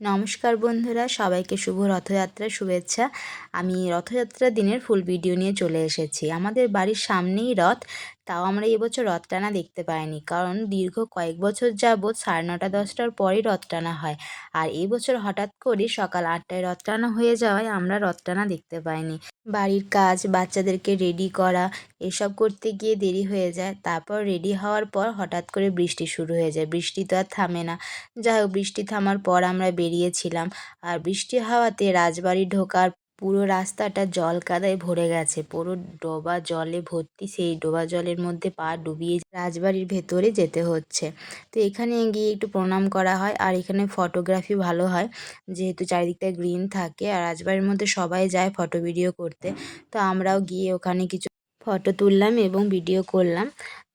নমস্কার বন্ধুরা, সবাইকে শুভ রথযাত্রার শুভেচ্ছা। আমি রথযাত্রার দিনের ফুল ভিডিও নিয়ে চলে এসেছি। আমাদের বাড়ির সামনেই রথ তাও আমরা এবছর রথ টানা দেখতে পাইনি। কারণ দীর্ঘ কয়েক বছর যাবৎ সাড়ে নটা, দশটার পরই রথ টানা হয়। আর এই বছর হঠাৎ করে সকাল আটটায় রথ টানা হয়ে যাওয়ায় আমরা রথ টানা দেখতে পাইনি। বাড়ির কাজ, বাচ্চাদেরকে রেডি করা, এসব করতে গিয়ে দেরি হয়ে যায়। তারপর রেডি হওয়ার পর হঠাৎ করে বৃষ্টি শুরু হয়ে যায়। বৃষ্টি তো আর থামে না। যাই হোক, বৃষ্টি থামার পর আমরা বেরিয়েছিলাম। আর বৃষ্টি হওয়াতে রাজবাড়ি ঢোকার পুরো রাস্তাটা জল কাদায় ভরে গেছে। পুরো ডোবা জলে ভর্তি, সেই ডোবা জলের মধ্যে পা ডুবিয়ে রাজবাড়ির ভেতরে যেতে হচ্ছে। তো এখানে গিয়ে একটু প্রণাম করা হয় আর এখানে ফটোগ্রাফি ভালো হয়। যেহেতু চারিদিকটা গ্রিন থাকে আর রাজবাড়ির মধ্যে সবাই যায় ফটো ভিডিও করতে, তো আমরাও গিয়ে ওখানে কিছু ফটো তুললাম এবং ভিডিও করলাম।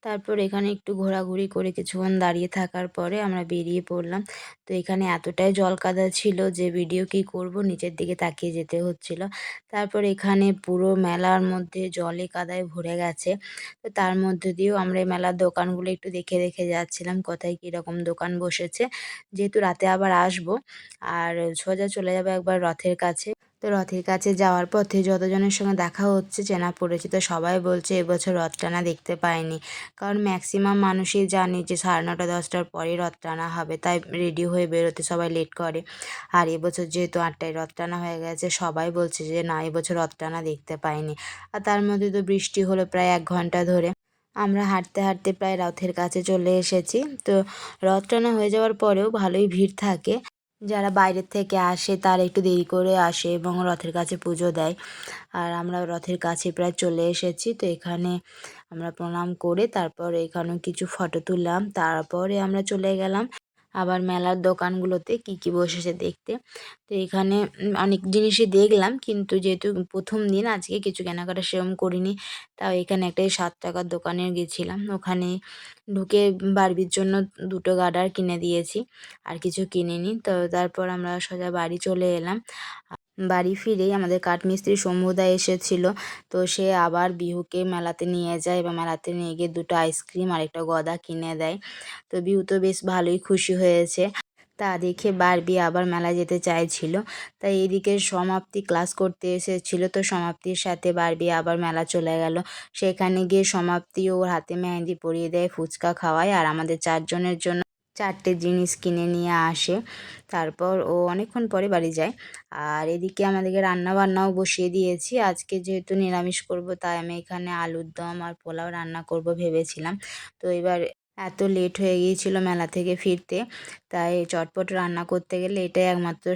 তারপর এখানে একটু ঘোরাঘুরি করে কিছুক্ষণ দাঁড়িয়ে থাকার পরে আমরা বেরিয়ে পড়লাম। তো এখানে এতটাই জল কাদা ছিল যে ভিডিও কি করব, নিচের দিকে তাকিয়ে যেতে হচ্ছিল। তারপর এখানে পুরো মেলার মধ্যে জলে কাদায় ভরে গেছে। তো তার মধ্যে দিয়েও আমরা এই মেলার দোকানগুলো একটু দেখে দেখে যাচ্ছিলাম, কোথায় কীরকম দোকান বসেছে। যেহেতু রাতে আবার আসব, আর সোজা চলে যাবে একবার রথের কাছে। তো রথের কাছে যাওয়ার পথে যতজনের সঙ্গে দেখা হচ্ছে, চেনা পরিচিত সবাই বলছে, এবছর রথ টানা দেখতে পায়নি কারণ ম্যাক্সিমাম মানুষই জানে যে সাড়ে নটা, দশটার পরে রথ টানা হবে, তাই রেডি হয়ে বেরোতে সবাই লেট করে। আর এবছর যেহেতু আটটায় রথ টানা হয়ে গেছে, সবাই বলছে যে, না, এবছর রথ টানা দেখতে পাইনি। আর তার মধ্যে তো বৃষ্টি হলো প্রায় এক ঘণ্টা ধরে। আমরা হাঁটতে হাঁটতে প্রায় রথের কাছে চলে এসেছি। তো রথ টানা হয়ে যাওয়ার পরেও ভালোই ভিড় থাকে। যারা বাইরের থেকে আসে তারা একটু দেরি করে আসে এবং রথের কাছে পুজো দেয়। আর আমরা রথের কাছে প্রায় চলে এসেছি, তো এখানে আমরা প্রণাম করে তারপর এখানেও কিছু ফটো তুললাম, তারপরে আমরা চলে গেলাম। আবার মেলার দোকানগুলোতে কি কি বসেছে দেখতে। তো এখানে অনেক জিনিসই দেখলাম, কিন্তু যেহেতু প্রথম দিন, আজকে কিছু কেনাকাটা সেরকম করিনি, তাও এখানে একটা সাত টাকার দোকানে গেছিলাম। ওখানে ঢুকে বারবির জন্য দুটো গার্ডার কিনে দিয়েছি, আর কিছু কিনিনি। তো তারপর আমরা সোজা বাড়ি চলে এলাম। বাড়ি ফিরেই আমাদের কাঠমিস্ত্রি শম্ভুদা এসেছিল। তো সে আবার বিহুকে মেলাতে নিয়ে যায় এবং মেলাতে নিয়ে গিয়ে দুটো আইসক্রিম আর একটা গদা কিনে দেয়। তো বিহু তো বেশ ভালোই খুশি হয়েছে। তা দেখে বারবি আবার মেলা যেতে চাইছিল। তাই এদিকে সমাপ্তি ক্লাস করতে এসেছিল। তো সমাপ্তির সাথে বারবি আবার মেলা চলে গেল। সেখানে গিয়ে সমাপ্তি ওর হাতে মেহেন্দি পরিয়ে দেয়, ফুচকা খাওয়ায় আর আমাদের চারজনের জন্য চারটে জিনিস কিনে নিয়ে আসে। তারপর ও অনেকক্ষণ পরে বাড়ি যায়। আর এদিকে আমাদেরকে রান্না বান্নাও বসিয়ে দিয়েছি। আজকে যেহেতু নিরামিষ করব, তাই আমি এখানে আলুর দম আর পোলাও রান্না করব ভেবেছিলাম। তো এবার এত লেট হয়ে গিয়েছিল মেলা থেকে ফিরতে, তাই চটপট রান্না করতে গেলে এটাই একমাত্র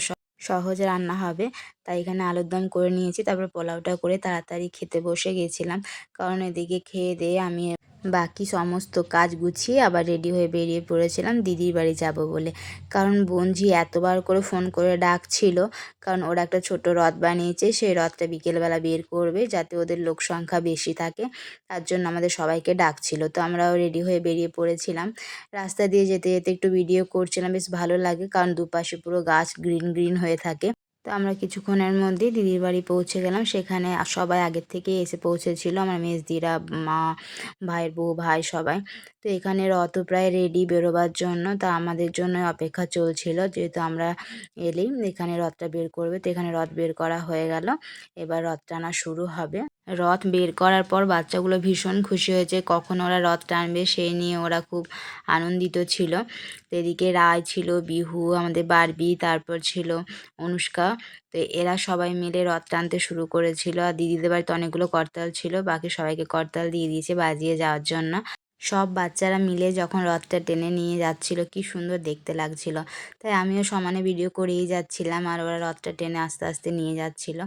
সহজ রান্না হবে। তাই এখানে আলুর দম করে নিয়েছি, তারপর পোলাওটা করে তাড়াতাড়ি খেতে বসে গেছিলাম। কারণ এদিকে খেয়ে দিয়ে আমি বাকি সমস্ত কাজ গুছিয়ে আবার রেডি হয়ে বেরিয়ে পড়েছিলাম দিদির বাড়ি যাব বলে। কারণ বোনঝি এতবার করে ফোন করে ডাকছিল, কারণ ওরা একটা ছোট রথ বানিয়েছে, সেই রথটা বিকেলবেলা বের করবে যাতে ওদের লোক সংখ্যা বেশি থাকে। তার জন্য আমাদের সবাইকে ডাকছিল। তো আমরাও রেডি হয়ে বেরিয়ে পড়েছিলাম। রাস্তা দিয়ে যেতে যেতে একটু ভিডিও করছিলাম, বেশ ভালো লাগে। কারণ দুপাশে পুরো গাছ গ্রিন গ্রিন হয়ে থাকে। তো আমরা কিছুক্ষণের মধ্যে দিদির বাড়ি পৌঁছে গেলাম। সেখানে সবাই আগের থেকে এসে পৌঁছেছিল। আমার মেজদিরা, মা, ভাইয়ের বউ, ভাই, সবাই। তো এখানে রত প্রায় রেডি বেরোবার জন্য। তা আমাদের জন্য অপেক্ষা চলছিল। যেহেতু আমরা এলেই এখানে রথটা বের করবে, তো এখানে রথ বের করা হয়ে গেল। এবার রথ টানা শুরু হবে। রথ বের করার পর বাচ্চাগুলো ভীষণ খুশি হয়েছে। কখন ওরা রথ টানবে সেই নিয়ে ওরা খুব আনন্দিত ছিল। এদিকে রায় ছিল, বিহু, আমাদের বারবি, তারপর ছিল অনুষ্কা। তো এরা সবাই মিলে রথ টানতে শুরু করেছিল। আর দিদিদের বাড়িতে অনেকগুলো করতাল ছিল। বাকি সবাইকে করতাল দিয়ে দিয়েছে বাজিয়ে যাওয়ার জন্য। সব বাচ্চারা মিলে যখন রথটা টেনে নিয়ে যাচ্ছিল, কি সুন্দর দেখতে লাগছিল। তাই আমিও সমানে ভিডিও করেই যাচ্ছিলাম আর ওরা রথটা টেনে আস্তে আস্তে নিয়ে যাচ্ছিল।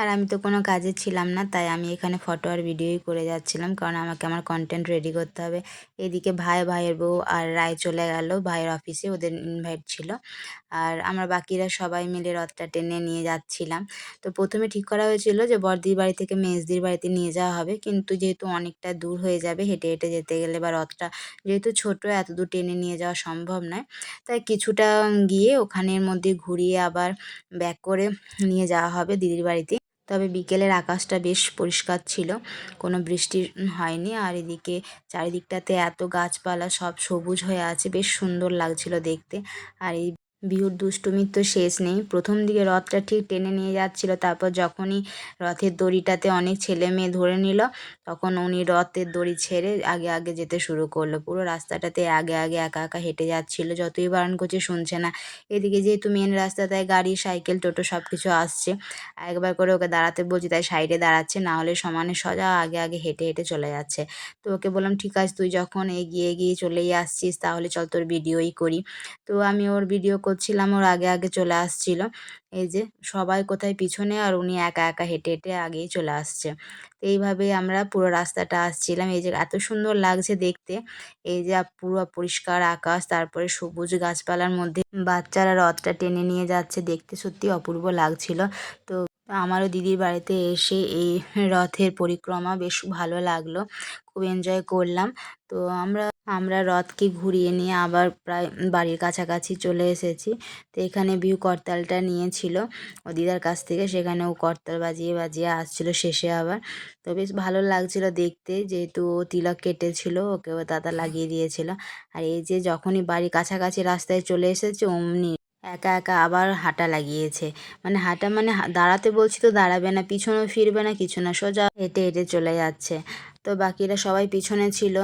আর আমি তো কোনো কাজে ছিলাম না, তাই আমি এখানে ফটো আর ভিডিওই করে যাচ্ছিলাম, কারণ আমাকে আমার কন্টেন্ট রেডি করতে হবে। এদিকে ভাই, ভাইয়ের বউ আর রায় চলে গেল, ভাইয়ের অফিসে ওদের ইনভাইট ছিল। আর আমরা বাকিরা সবাই মিলে রথটা টেনে নিয়ে যাচ্ছিলাম। তো প্রথমে ঠিক করা হয়েছিল যে বর্দির বাড়ি থেকে মেজদির বাড়িতে নিয়ে যাওয়া হবে, কিন্তু যেহেতু অনেকটা দূর হয়ে যাবে, হেঁটে হেঁটে যেতে গেলে বা রথটা যেহেতু ছোট এত দূর টেনে নিয়ে যাওয়া সম্ভব নয়। তাই কিছুটা গিয়ে ওখানের মধ্যে ঘুরিয়ে আবার ব্যাক করে নিয়ে যাওয়া হবে দিদির বাড়িতে। তবে বিকেলের আকাশটা বেশ পরিষ্কার ছিল, কোনো বৃষ্টি হয়নি। আর এদিকে চারিদিকটাতে এত গাছপালা সব সবুজ হয়ে আছে, বেশ সুন্দর লাগছিল দেখতে। আর এই বিহুর দুষ্টুমির তো শেষ নেই। প্রথম দিকে রথটা ঠিক টেনে নিয়ে যাচ্ছিল, তারপর যখনই রথের দড়িটাতে অনেক ছেলে মেয়ে ধরে নিল, তখন উনি রথের দড়ি ছেড়ে আগে আগে যেতে শুরু করল। পুরো রাস্তাটাতে আগে আগে একা একা হেঁটে যাচ্ছিল, যতই বারণ করছে শুনছে না। এদিকে যেহেতু মেন রাস্তাটায় গাড়ি, সাইকেল, টোটো সব কিছু আসছে একবার করে ওকে দাঁড়াতে বলছি, তাই সাইডে দাঁড়াচ্ছে, না হলে সমানে সজা আগে আগে হেঁটে হেঁটে চলে যাচ্ছে। তো ওকে বললাম, ঠিক আছে, তুই যখন এগিয়ে এগিয়ে চলেই আসছিস, তাহলে চল তোর ভিডিওই করি। তো আমি ওর ভিডিও করছিলাম, ওর আগে আগে চলে আসছিল। এই যে সবাই কোথায় পিছনে আর উনি একা একা হেঁটে হেঁটে আগেই চলে আসছে। তো এইভাবেই আমরা পুরো রাস্তাটা আসছিলাম। এই যে এত সুন্দর লাগছে দেখতে। এই যে পুরো পরিষ্কার আকাশ, তারপরে সবুজ গাছপালার মধ্যে বাচ্চারা রথটা টেনে নিয়ে যাচ্ছে। দেখতে সত্যি অপূর্ব লাগছিল। তো আমারও দিদির বাড়িতে এসে এই রথের পরিক্রমা বেশ ভালো লাগল। খুব এনজয় করলাম। তো আমরা আমরা রথকে ঘুরিয়ে নিয়ে আবার প্রায় বাড়ির কাছাকাছি চলে এসেছি। তো এখানে বিহু করতালটা নিয়েছিল। ও দিদার কাছ থেকে সেখানে ও করতাল বাজিয়ে বাজিয়ে আসছিল শেষে আবার। তো বেশ ভালো লাগছিল দেখতে। যেহেতু ও তিলক কেটেছিল, ওকে ও দাদা লাগিয়ে দিয়েছিল। আর এই যে যখনই বাড়ির কাছাকাছি রাস্তায় চলে এসেছে, অমনি একা একা আবার হাঁটা লাগিয়েছে। মানে হাঁটা মানে দাঁড়াতে বলছি তো দাঁড়াবে না, পিছনেও ফিরবে না, কিছু না, সোজা হেঁটে হেঁটে চলে যাচ্ছে। তো বাকিরা সবাই পিছনে ছিল।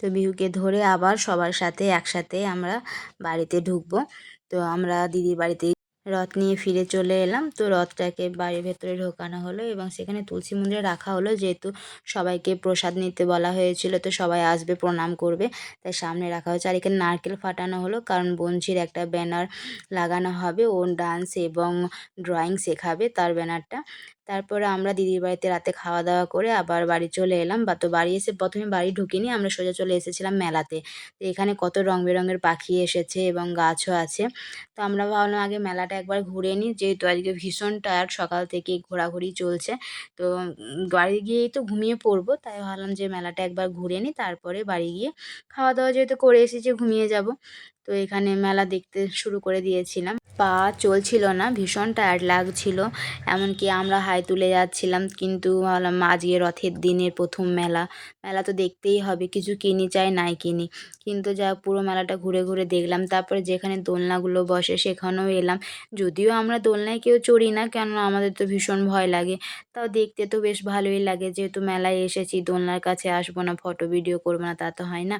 তো বিহুকে ধরে আবার সবার সাথে একসাথে আমরা বাড়িতে ঢুকবো। তো আমরা দিদির বাড়িতে রথ নিয়ে ফিরে চলে এলাম। তো রথটাকে বাড়ির ভেতরে ঢোকানো হলো এবং সেখানে তুলসী মন্দিরে রাখা হলো। যেহেতু সবাইকে প্রসাদ নিতে বলা হয়েছিল, তো সবাই আসবে, প্রণাম করবে। তাই সামনে রাখা হয়েছে। আর এখানে নারকেল ফাটানো হলো, কারণ বঞ্চির একটা ব্যানার লাগানো হবে। ও ডান্স এবং ড্রয়িং শেখাবে তার ব্যানারটা। তারপরে আমরা দিদির বাড়িতে রাতে খাওয়া দাওয়া করে আবার বাড়ি চলে এলাম। বা তো বাড়ি এসে প্রথমে বাড়ি ঢুকিনি, আমরা সোজা চলে এসেছিলাম মেলাতে। তো এখানে কত রং বেরঙের পাখি এসেছে এবং গাছও আছে। তো আমরা ভাবলাম আগে মেলাটা একবার ঘুরে নিই, যেহেতু আজকে ভীষণ টায়ার্ড সকাল থেকে ঘোরাঘুরি চলছে। তো বাড়ি গিয়েই তো ঘুমিয়ে পড়ব, তাই ভাবলাম যে মেলাটা একবার ঘুরে নিই, তারপরে বাড়ি গিয়ে খাওয়া দাওয়া যেহেতু করে এসেছি, ঘুমিয়ে যাব। তো এখানে মেলা দেখতে শুরু করে দিয়েছিলাম। পা চলছিল না, ভীষণ টায়ার্ড লাগছিল। এমনকি আমরা হাই তুলে যাচ্ছিলাম, কিন্তু ভাবলাম আজকে রথের দিনের প্রথম মেলা। মেলা তো দেখতেই হবে, কিছু কিনি চাই, নাই কিনি। কিন্তু যা পুরো মেলাটা ঘুরে ঘুরে দেখলাম। তারপরে যেখানে দোলনাগুলো বসে সেখানেও এলাম। যদিও আমরা দোলনায় কেউ চড়ি না, কেননা আমাদের তো ভীষণ ভয় লাগে। তাও দেখতে তো বেশ ভালোই লাগে, যেহেতু মেলায় এসেছি, দোলনার কাছে আসব না, ফটো, ভিডিও করব না, তা তো হয় না।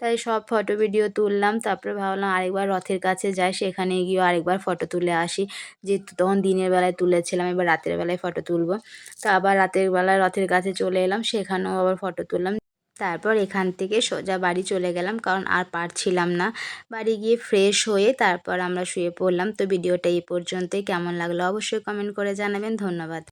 তাই সব ফটো, ভিডিও তুললাম, তারপরে ভাবলাম আরেকবার রথের কাছে যাই, সেখানে গিয়েও আরেকবার ফটো তুলে আসি। যেহেতু তখন দিনের বেলায় তুলেছিলাম, এবার রাতের বেলায় ফটো তুলবো। তো আবার রাতের বেলায় রথের কাছে চলে এলাম, সেখানেও আবার ফটো তুললাম। তারপর এখান থেকে সোজা বাড়ি চলে গেলাম, কারণ আর পারছিলাম না। বাড়ি গিয়ে ফ্রেশ হয়ে তারপর আমরা শুয়ে পড়লাম। তো ভিডিওটা এই পর্যন্তই। কেমন লাগল অবশ্যই কমেন্ট করে জানাবেন। ধন্যবাদ।